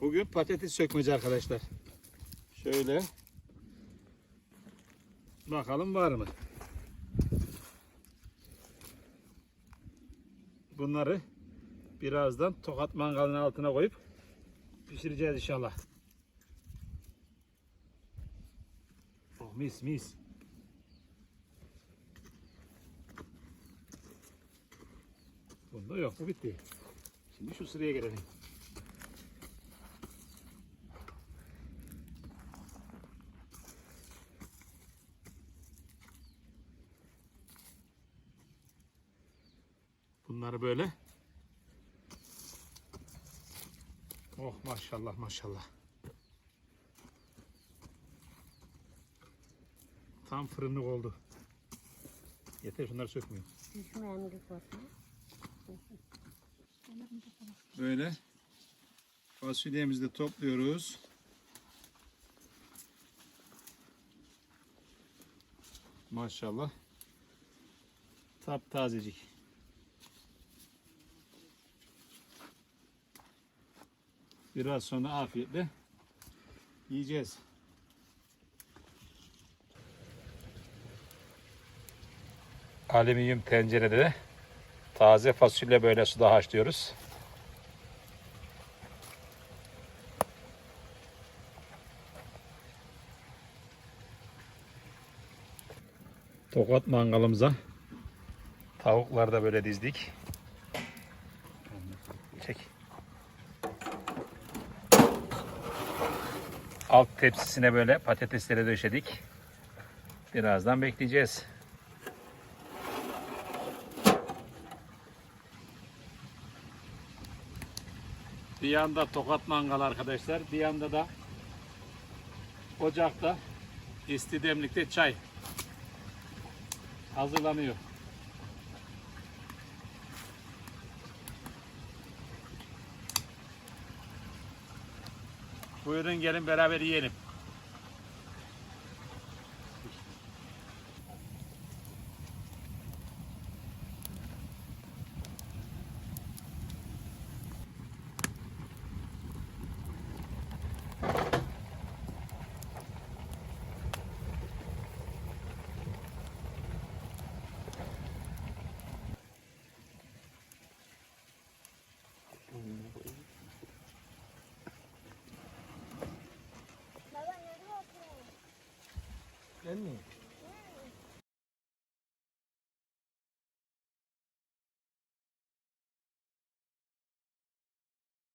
Bugün patates sökmeci arkadaşlar. Şöyle. Bakalım var mı? Bunları birazdan tokat mangalının altına koyup pişireceğiz inşallah. Oh mis mis. Bunda yok bu bitti. Şimdi şu sıraya gelelim. Bunları böyle. Oh maşallah maşallah. Tam fırınlık oldu. Yeter şunları korkma. Böyle fasulyemizi de topluyoruz. Maşallah. Taptazecik. Biraz sonra afiyetle yiyeceğiz. Alüminyum tencerede de taze fasulye böyle suda haşlıyoruz. Tokat mangalımıza tavukları da böyle dizdik. Çek. Alt tepsisine böyle patatesleri döşedik. Birazdan bekleyeceğiz. Bir yanda tokat mangal arkadaşlar. Bir yanda da ocakta istidemlikte çay hazırlanıyor. Buyurun gelin beraber yiyelim. এমনি